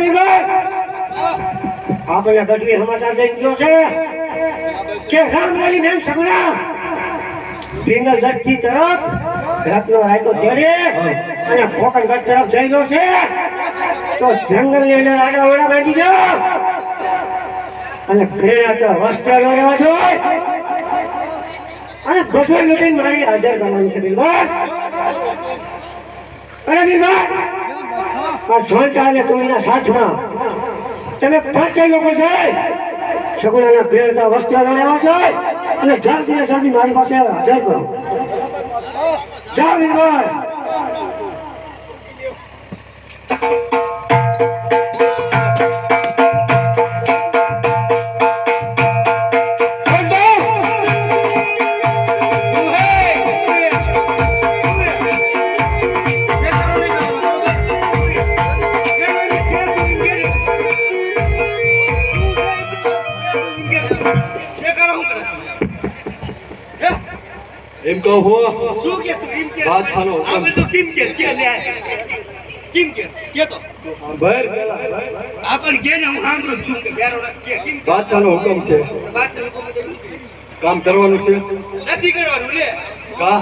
વિભાગ આપણે ગઢવી સમાચાર જઈ ગયો છે. કે તરફ, રાતનો રાયતો તેડી, અને કોકણગઢ તરફ જઈ ગયો છે. તો જંગલની આડા ઓડા બાંધી દો અને ઘરેણા તો બધું લૂંટીને મારી હાજર કરવાની છે બિલવાન અરે બિલવાન આ સોંટા અને કોઈના સાથમાં તમે પાંચે લોકો જાય, સગુણાના પહેરતા વસ્ત્ર લેવા જાય અને જલ્દી જલ્દી મારી પાસે હાજર કરો. જાઓ બિલવાન એમ કહો હો. શું કે તું એમ કે વાત ખાનો આ બધું કેમ કે કે લે કેમ કે કે તો ભર આ પણ કે ને હું સાંભળું છું કે બેરો રસ કે કેમ કે બાદશાહનો હુકમ છે. વાત તો કામ કરવાનું છે? નથી કરવાનું લે કા?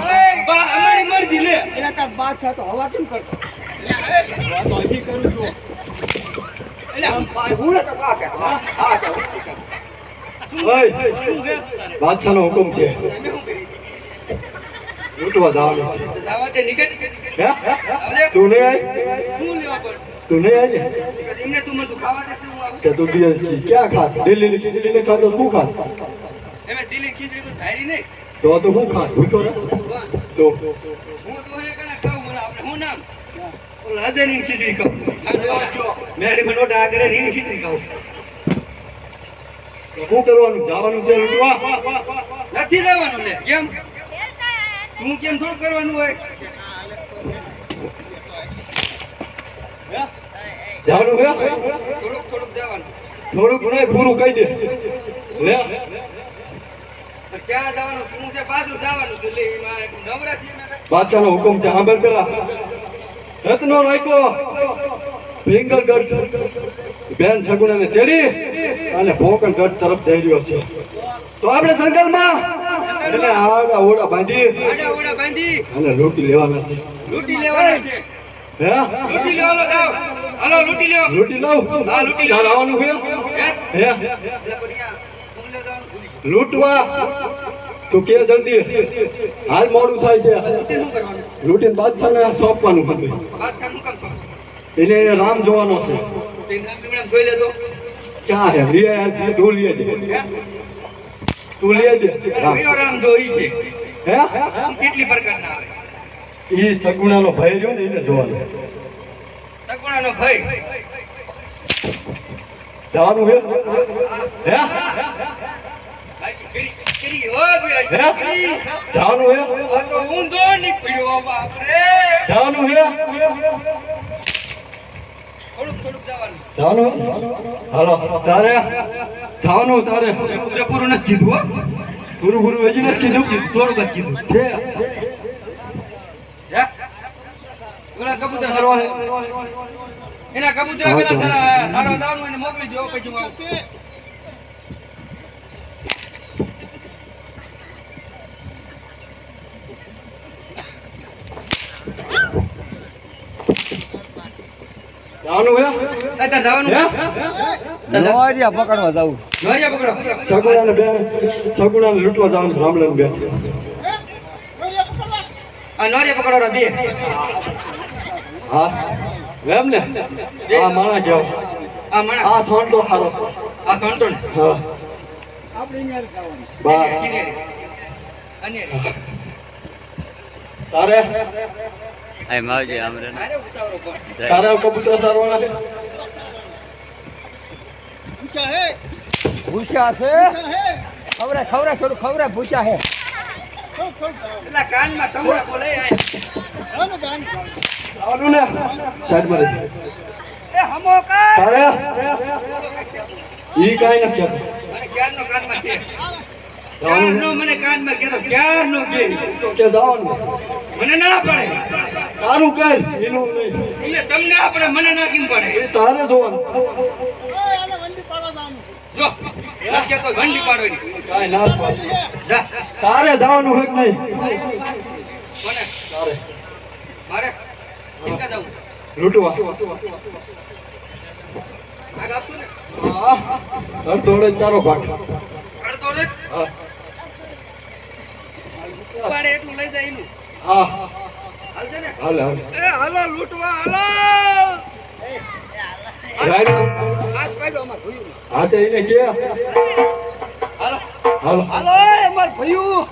બા અમારી મરજી લે એના તાર છે તો હવા કેમ કરતો ઓય બાદશાહનો હુકમ છે જવાનું છે દાવા તે હા હે. તું હુકમ છે. શું લેવા પણ તું નહીં તું તું આવું તું બીજા ક્યાં ખાસ દિલ્હીની ખીચડી ખાતો શું ખાસ તો નહીં તો તો હું તો હું તો એ કને ખાઉં, મને આપણે હું મેડી મને ઓટા આગળ ખીચડી ખાઉં. શું કરવાનું? જવાનું છે લૂંટવા? નથી લેવાનું લે કેમ? તું કેમ થોડું કરવાનું હોય? જવાનું હે? થોડુંક થોડુંક જવાનું. થોડુંક નહીં પૂરું કહી દે. લે. ક્યાં જવાનું? તું છે પાછું જવાનું છે. લે નવરા બાદશાહનો હુકમ છે. સાંભળ પેલા. રત્નો રાખ્યો. ભીંગલગઢ બેન સગુણાને તેડી અને ભોકરગઢ તરફ જઈ રહ્યો છે. તો આપણે જંગલમાં એને આગા ઓડા બાંધી અને લૂંટી લેવાના છે. લૂંટી લેવાના છે. હે? લૂંટી લેવાનો જાવ હાલો લૂંટી લેવો લૂંટી લઉં? હા, લૂંટી ચાલ આવવાનું છે? હે? લૂંટવા? તું કે જલ્દી? હાલ મોડું થાય છે. લૂંટીને બાદશાહને સોંપવાનું હતું બાદશાહનું કામ કરવાનું. એને રામ જોવાનો છે. જોઈ લેજો ક્યાં હે લે તું લે છે. તું લે છે. રામ. કયો રામ જો છે. હે? કેટલી પ્રકારના આવે? ઈ સગુણાનો ભય રહ્યો ને એને જોવાનો. સગુણાનો ભય. જવાનું હે? હે? કરી હે? થોડુંક થોડુંક જવાનું. જવાનું હાલો. તારે જવાનું તારે. પૂરેપૂરું નથી કીધું હો. પૂરું પૂરું વેચી નથી કીધું. થોડુંક જ કીધું. છે. કબૂતર કરવા હે. એના કબૂતરા પેલા સારા સારા જવાનું મોકલી દો પછી જવાનું હે? અત્યારે જવાનું. હે? નવારિયા પકડવા જાવું જોરિયા પકડો. સગુણાને બે સગુણાને લૂંટવા જવાનું રામલાલ બે. આ નોરિયા પકડો બે હા? એમ ને? આ માણા જાવ. આ મણા. આ સોંટો ખારો છે આ સંતો ને. હા. બસ. અને તારે? અરે ઉતાવળો પણ તારે કબૂતર સારવાના છે? ભૂખ્યા છે? ખવરા ખવરા થોડું ખવરા ભૂખ્યા હે. કાનમાં બોલે આય ને. એ હમો કા ઈ કાંઈ નથી. કહેતું કાનમાં છે? ક્યારનો મને કાનમાં કહેતો? ક્યારનો કે તો કે મને ના પડે. તારું કર એનું નહીં. એટલે તમને આપણે મને ના કેમ પડે? એ તારે જોવાનું. જો લડકે તો વંડી પાડવાની કાંઈ ના પાડે. તારે જવાનું હોય કે નહીં? કોને? તારે. મારે? ટીકા જાવું? લૂંટવા. ભાગ આપશું ને? હા. અડધોડે તારો ભાગ. અડધો રે. પાડે એટલું લઈ જાય એનું. હા. ને? હાલે હાલે. એ હાલો લૂંટવા હાલો. રાયડો. હાથ પાડો અમાર ભયું હા તો એને કે. હાલો. હાલો. હાલો અમાર ભયું.